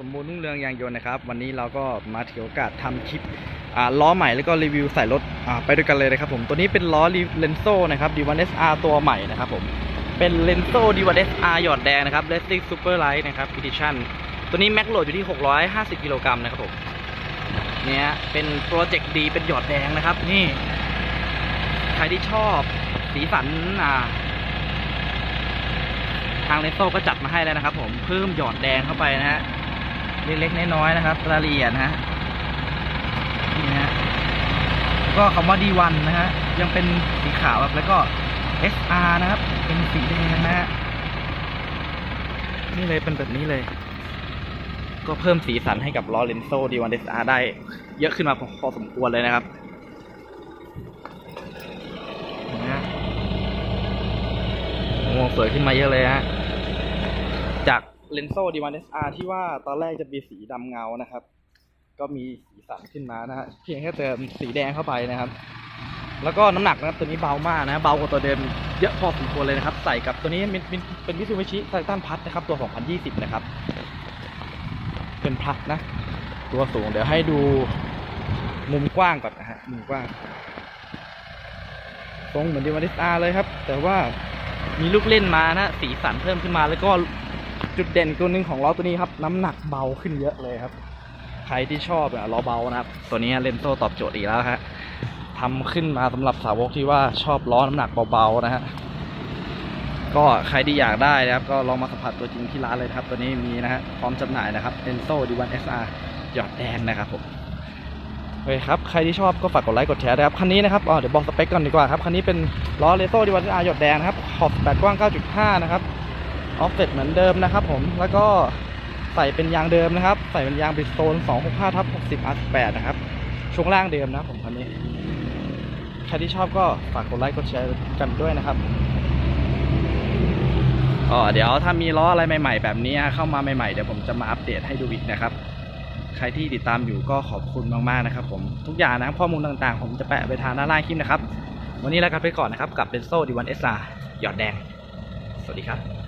สมบูรณ์รุ่งเรืองยางยนต์นะครับ วันนี้เราก็มาถือโอกาสทำคลิปล้อใหม่แล้วก็รีวิวใส่รถไปด้วยกันเลยนะครับผมตัวนี้เป็นล้อเลนโซนะครับ D1 SR ตัวใหม่นะครับผมเป็นเลนโซ D1 SR หยอดแดงนะครับ Racing Super Light นะครับ Edition ตัวนี้แม็กโหลดอยู่ที่ 650 กิโลกรัมนะครับผมเนี่ยเป็นโปรเจกต์ดีเป็นหยอดแดงนะครับ นี่ใครที่ชอบสีสันอ่าทางเลนโซก็จัดมาให้แล้วนะครับ ผมเพิ่มหยอดแดงเข้าไปนะฮะ เล็กๆน้อยๆนะครับ รายละเอียดนะฮะนี่นะฮะก็คำว่า D1 นะฮะยังเป็นสีขาวครับแล้วก็ SR นะครับ เป็นสีแดงนะฮะนี่เลยเป็นแบบนี้เลย ก็เพิ่มสีสันให้กับล้อเลนโซ่ D1 SR ได้เยอะขึ้นมาพอสมควรเลยนะครับนะฮะโอ้สวยขึ้นมาเยอะเลยฮะจาก เลนโซดีวันเอสอาร์ที่ว่าตอนแรกจะมีสีดำเงานะครับ ก็มีสีสันขึ้นมานะฮะเพียงแค่เติมสีแดงเข้าไปนะครับ แล้วก็น้ำหนักนะครับตัวนี้เบามากนะ เบากว่าตัวเดิมเยอะพอสมควรเลยนะครับ ใส่กับตัวนี้เป็นเป็นเป็นมิซูบิชิไททันพัทนะครับตัว 2020 นะครับ เป็นพัทนะ ตัวสูงเดี๋ยวให้ดูมุมกว้างก่อนนะฮะมุมกว้างตรงเหมือนดีวันเอสอาร์เลยครับ แต่ว่ามีลูกเล่นมานะ สีสันเพิ่มขึ้นมาแล้วก็ จุดเด่นตัวหนึ่งของล้อตัวนี้ครับ น้ำหนักเบาขึ้นเยอะเลยครับ ใครที่ชอบอะล้อเบานะครับ ตัวนี้เลนโซตอบโจทย์อีกแล้วฮะทำขึ้นมาสำหรับสาวกที่ว่าชอบล้อน้ำหนักเบาๆนะฮะก็ใครที่อยากได้นะครับ ก็ลองมาสัมผัสตัวจริงที่ร้านเลยครับ ตัวนี้มีนะฮะพร้อมจำหน่ายนะครับเลนโซดีวันเอสอาร์หยอดแดงนะครับผมโอเคครับ ใครที่ชอบก็ฝากกดไลค์กดแชร์ด้ครับ คันนี้นะครับอ๋อเดี๋ยวบอกสเปคก่อนดีกว่าครับ คันนี้เป็นล้อเลโซ่ดีวันอาร์หยดแดงนะครับ ขอบ8กว้าง 9.5 นะครับ ออฟเซ็ตเหมือนเดิมนะครับผมแล้วก็ใส่เป็นยางเดิมนะครับ ใส่เป็นยางบริสโตน265ทับ60 R18 นะครับ ช่วงล่างเดิมนะผมคันนี้ ใครที่ชอบก็ฝากกดไลค์กดแชร์กันด้วยนะครับอ๋อเดี๋ยวถ้ามีล้ออะไรใหม่ ๆ แบบนี้เข้ามาใหม่ๆ เดี๋ยวผมจะมาอัปเดตให้ดูอีกนะครับ ใครที่ติดตามอยู่ก็ขอบคุณมากๆนะครับ ผมทุกอย่างนะข้อมูลต่างๆ ผมจะแปะไปทางด้านล่างคลิปนะครับ วันนี้ลากันไปก่อนนะครับกับเ e นโซดีวันเอสอาหยอดแดง สวัสดีครับ